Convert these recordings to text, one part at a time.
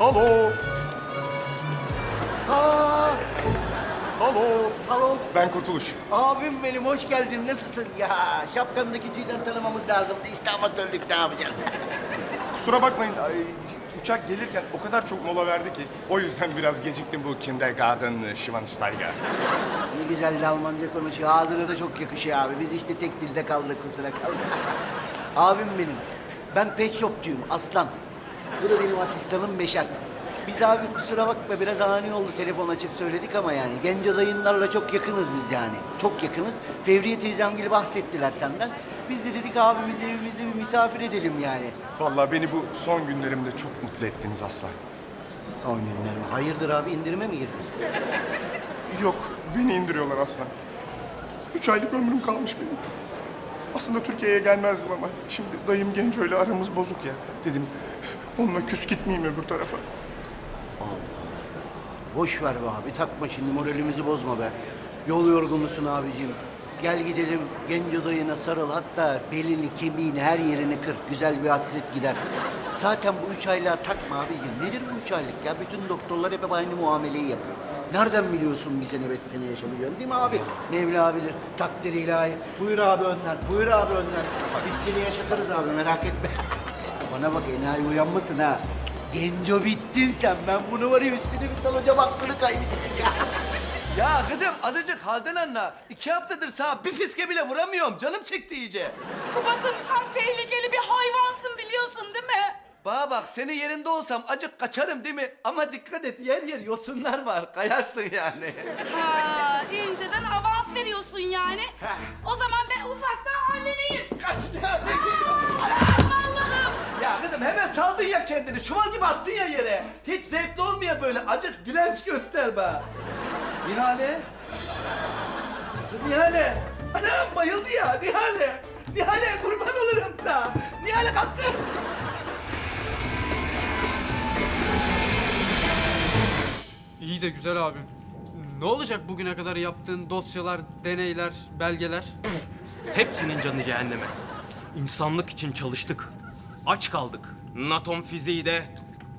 Alo. Aa, alo. Alo. Ben Kurtuluş. Abim benim hoş geldin. Nasılsın? Ya şapkandaki tüyden tanımamız lazımdı. İşte amatörlük ne yapacaksın? Kusura bakmayın. ay, uçak gelirken o kadar çok mola verdi ki. O yüzden biraz geciktim bu Kindergarten Schwansteiger. ne güzel de Almanca konuşuyor. Ağzına da çok yakışıyor abi. Biz işte tek dilde kaldık kusura kalma. abim benim. Ben pet shopçuyum Aslan. Bu da benim asistanım Beşer. Biz abi kusura bakma biraz ani oldu telefon açıp söyledik ama yani Genco dayınlarla çok yakınız biz yani. Çok yakınız. Fevriye teyzem gibi bahsettiler senden. Biz de dedik abimizi evimizde bir misafir edelim yani. Vallahi beni bu son günlerimde çok mutlu ettiniz aslan. Son günler mi? Hayırdır abi indirime mi girdin? Yok, beni indiriyorlar aslan. Üç aylık ömrüm kalmış benim. Aslında Türkiye'ye gelmezdim ama şimdi dayım Genco ile aramız bozuk ya. Dedim onunla küs gitmeyeyim öbür tarafa. Boş ver be abi takma şimdi moralimizi bozma be. Yol yorgunusun abicim. Gel gidelim Genco dayına sarıl hatta belini, kemiğini, her yerini kır. Güzel bir hasret gider. Zaten bu üç aylığa takma abicim. Nedir bu üç aylık ya? Bütün doktorlar hep aynı muameleyi yapıyor. Nereden biliyorsun bir sene beş sene yaşamayacaksın değil mi abi? Mevla bilir. Takdir ilahi. Buyur abi önden. Buyur abi önden. Biz seni yaşatırız abi merak etme. Bana bak enayi uyanmasın ha. Genco bittin sen. Ben bunu var ya üstüne bir salacağım aklını kaybedecek ya. Ya kızım azıcık halden anla. İki haftadır sana bir fiske bile vuramıyorum. Canım çekti iyice. Kubat'ım sen tehlikeli bir hayvansın biliyorsun değil mi? Bana bak senin yerinde olsam acık kaçarım değil mi? Ama dikkat et yer yer yosunlar var. Kayarsın yani. Ha, inceden avans veriyorsun yani. O zaman ben ufaktan halledeyim. Kaç tane. Ya kızım hemen saldın ya kendini. Çuval gibi attın ya yere. Hiç zevkli olmuyor böyle. Acık direnç göster be. Nihale. Kız Nihale. Anam bayıldı ya Nihale. Nihale kurban olurum sana. Nihale kalk kız. İyi de güzel abim. Ne olacak bugüne kadar yaptığın dosyalar, deneyler, belgeler? Hepsinin canı cehenneme. İnsanlık için çalıştık. Aç kaldık. Natom fiziği de,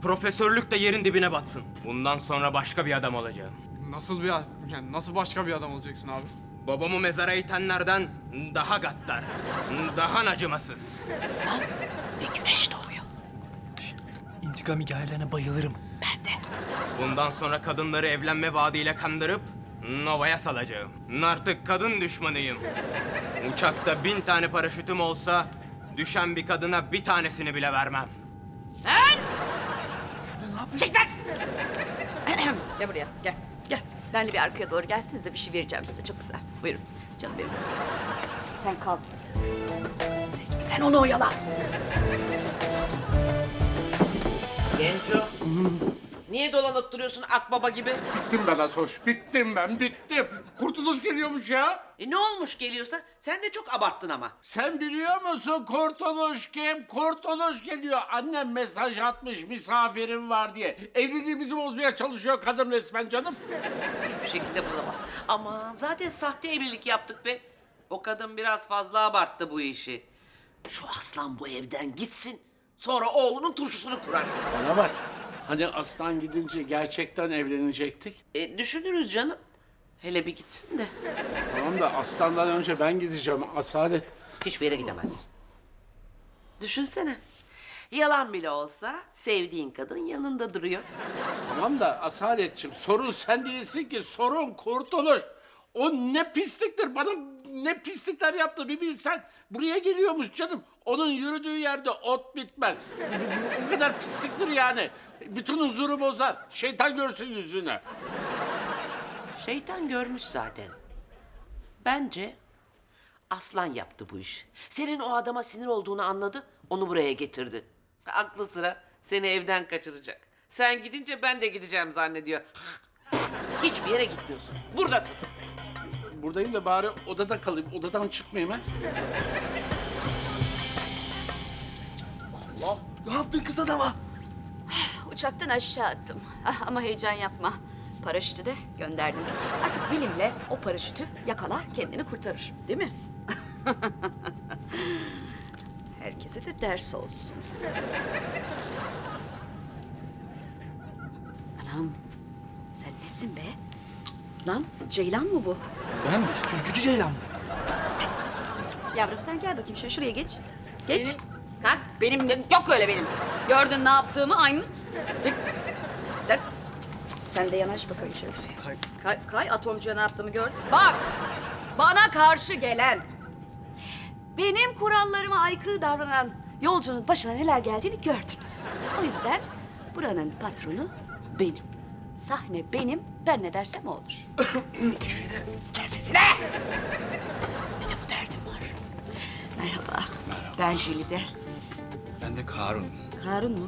profesörlük de yerin dibine batsın. Bundan sonra başka bir adam olacağım. Nasıl bir yani nasıl başka bir adam olacaksın abi? Babamı mezara itenlerden daha gaddar, daha acımasız. Bir güneş doğuyor. İntikam hikayelerine bayılırım. Ben de. Bundan sonra kadınları evlenme vaadiyle kandırıp Nova'ya salacağım. Artık kadın düşmanıyım. Uçakta bin tane paraşütüm olsa düşen bir kadına bir tanesini bile vermem. Lan! Çek lan! gel buraya, gel. Gel. Benle bir arkaya doğru gelsenize bir şey vereceğim size. Çok güzel. Buyurun. Canım benim. Sen kal. Sen onu oyala. Genco. Niye dolanıp duruyorsun akbaba gibi? Bittim ben Asoş, bittim ben, bittim. Kurtuluş geliyormuş ya. E ne olmuş geliyorsa? Sen de çok abarttın ama. Sen biliyor musun Kurtuluş kim? Kurtuluş geliyor. Annem mesaj atmış misafirim var diye. Evliliğimizi bozmaya çalışıyor kadın resmen canım. Hiçbir şekilde bulamaz. Ama zaten sahte evlilik yaptık be. O kadın biraz fazla abarttı bu işi. Şu aslan bu evden gitsin. Sonra oğlunun turşusunu kurar. Bana bak. Hani aslan gidince gerçekten evlenecektik. E düşünürüz canım. Hele bir gitsin de. Tamam da aslandan önce ben gideceğim Asalet. Hiçbir yere gidemez. Düşünsene. Yalan bile olsa sevdiğin kadın yanında duruyor. Tamam da Asaletçim sorun sen değilsin ki sorun Kurtuluş. O ne pisliktir bana ne pislikler yaptı bir bilsen. Buraya geliyormuş canım. Onun yürüdüğü yerde ot bitmez. Bu- kadar pisliktir yani. Bütün huzuru bozar. Şeytan görsün yüzünü. Şeytan görmüş zaten. Bence aslan yaptı bu iş. Senin o adama sinir olduğunu anladı, onu buraya getirdi. Aklı sıra seni evden kaçıracak. Sen gidince ben de gideceğim zannediyor. Hiçbir yere gitmiyorsun. Buradasın. Buradayım da bari odada kalayım. Odadan çıkmayayım ha. Ne yaptın kız adama? Uçaktan aşağı attım. Ah, ama heyecan yapma. Paraşütü de gönderdim. Artık bilimle o paraşütü yakalar kendini kurtarır. Değil mi? Herkese de ders olsun. Anam sen nesin be? Lan Ceylan mı bu? Ben mi? Türkücü Ceylan mı? Yavrum sen gel bakayım şöyle şuraya geç. Geç. Kalk. Benim yok öyle benim. Gördün ne yaptığımı aynı. Sen de yanaş bakayım şöyle. Kay. Kay, kay atomcuya ne yaptığımı gör. Bak. Bana karşı gelen. Benim kurallarıma aykırı davranan yolcunun başına neler geldiğini gördünüz. O yüzden buranın patronu benim. Sahne benim. Ben ne dersem o olur. Kes sesine. Bir de bu derdim var. Merhaba. Ben Jülide. Ben de Karun. Harun mu?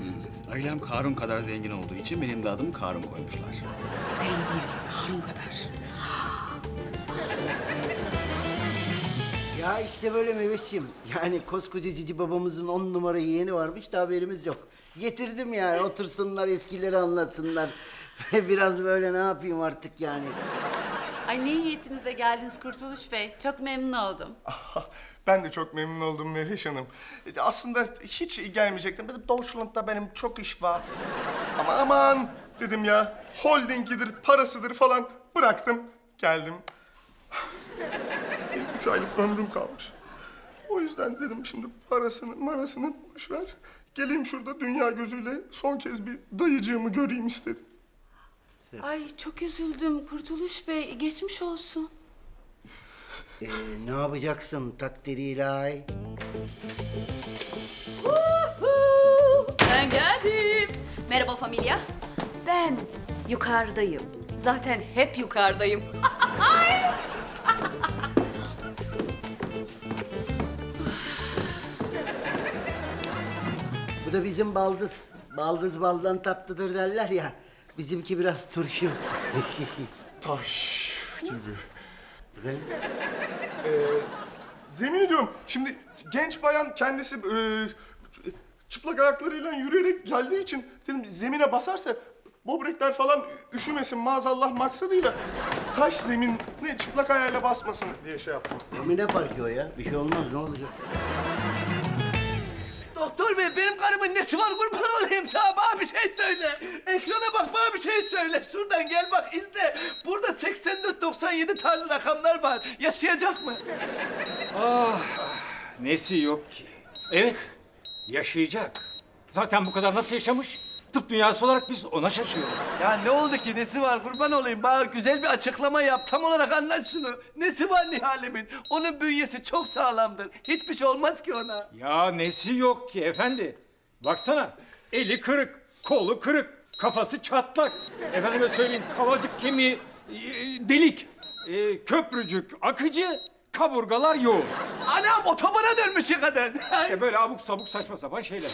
Ailem Karun kadar zengin olduğu için benim de adımı Karun koymuşlar. Zengin. Harun kadar. Ya işte böyle Mehmetciğim. Yani koskoca cici babamızın on numara yeğeni varmış da haberimiz yok. Getirdim yani otursunlar eskileri anlatsınlar. Biraz böyle ne yapayım artık yani. Ay ne niyetinize geldiniz Kurtuluş Bey. Çok memnun oldum. Ben de çok memnun oldum Mehveş Hanım. E, Aslında hiç gelmeyecektim. Bizim Deutschland'da benim çok iş var. Ama aman dedim ya. Holdingidir, parasıdır falan. Bıraktım, geldim. Benim üç aylık ömrüm kalmış. O yüzden dedim şimdi parasını marasını boş ver. Geleyim şurada dünya gözüyle son kez bir dayıcığımı göreyim istedim. Ay çok üzüldüm Kurtuluş Bey. Geçmiş olsun. Ee, ne yapacaksın takdiri ilahi? Ben geldim. Merhaba familya. Ben yukarıdayım. Zaten hep yukarıdayım. Bu da bizim baldız. Baldız baldan tatlıdır derler ya. Bizimki biraz turşu. Taş gibi. Efendim? Zemin ediyorum. Şimdi genç bayan kendisi e, çıplak ayaklarıyla yürüyerek geldiği için dedim zemine basarsa böbrekler falan üşümesin maazallah maksadıyla taş zemin ne çıplak ayağıyla basmasın diye şey yaptım. Ama ne farkı o ya? Bir şey olmaz ne olacak? Doktor bey benim karımın nesi var kurban olayım sana bir şey söyle. Şuradan gel bak izle. Burada 84-97 tarzı rakamlar var. Yaşayacak mı? Nesi yok ki? Evet, yaşayacak. Zaten bu kadar nasıl yaşamış? Tıp dünyası olarak biz ona şaşıyoruz. Ya ne oldu ki nesi var kurban olayım. Bana güzel bir açıklama yap. Tam olarak anlat şunu. Nesi var Nihal'imin? Onun bünyesi çok sağlamdır. Hiçbir şey olmaz ki ona. Ya nesi yok ki efendi? Baksana, eli kırık, kolu kırık, kafası çatlak. Efendime söyleyeyim, kavacık kemiği e, delik, e, köprücük akıcı, kaburgalar yoğun. Anam otobana dönmüş ya kadın. İşte böyle abuk sabuk saçma sapan şeyler.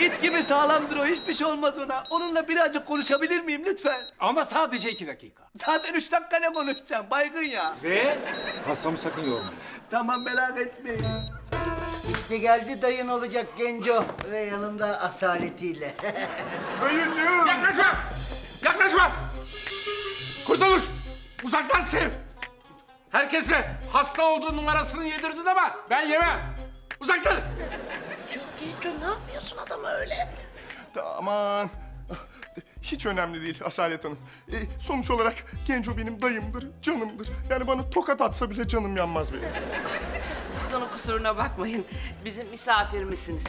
İt gibi sağlamdır o. Hiçbir şey olmaz ona. Onunla birazcık konuşabilir miyim lütfen? Ama sadece iki dakika. Zaten üç dakika ne konuşacağım? Baygın ya. Ve hastamı sakın yormayın. Tamam merak etmeyin. İşte geldi dayın olacak Genco ve yanında asaletiyle. Dayıcığım! Yaklaşma! Yaklaşma! Kurtuluş! Uzaktan sev! Herkese hasta olduğu numarasını yedirdin ama ben yemem. Uzaktan! Genco ne yapıyorsun adama öyle? Aman hiç önemli değil Asalet Hanım. E, sonuç olarak Genco benim dayımdır, canımdır. Yani bana tokat atsa bile canım yanmaz benim. Onun kusuruna bakmayın. Bizim misafirimizsiniz.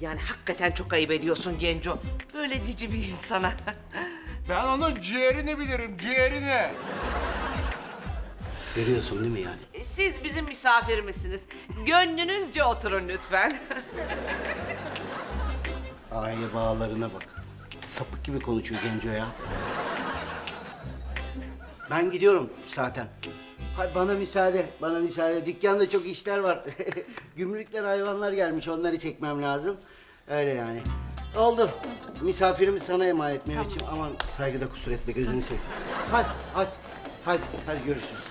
Yani hakikaten çok ayıp ediyorsun Genco. Böyle cici bir insana. Ben onun ciğerini bilirim, ciğerini. Görüyorsun değil mi yani? Siz bizim misafirimizsiniz. Gönlünüzce oturun lütfen. Aile bağlarına bak. Sapık gibi konuşuyor Genco ya. Ben gidiyorum zaten. Hay bana müsaade, bana müsaade. Dükkanda çok işler var. Gümrükten hayvanlar gelmiş, onları çekmem lazım. Öyle yani. Oldu. Misafirimi sana emanet Mehmetciğim. Aman saygıda kusur etme, gözünü seveyim. Hadi, hadi. Hadi, hadi görüşürüz.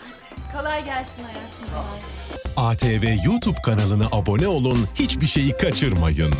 Kolay gelsin hayatım. ATV YouTube kanalına abone olun, hiçbir şeyi kaçırmayın.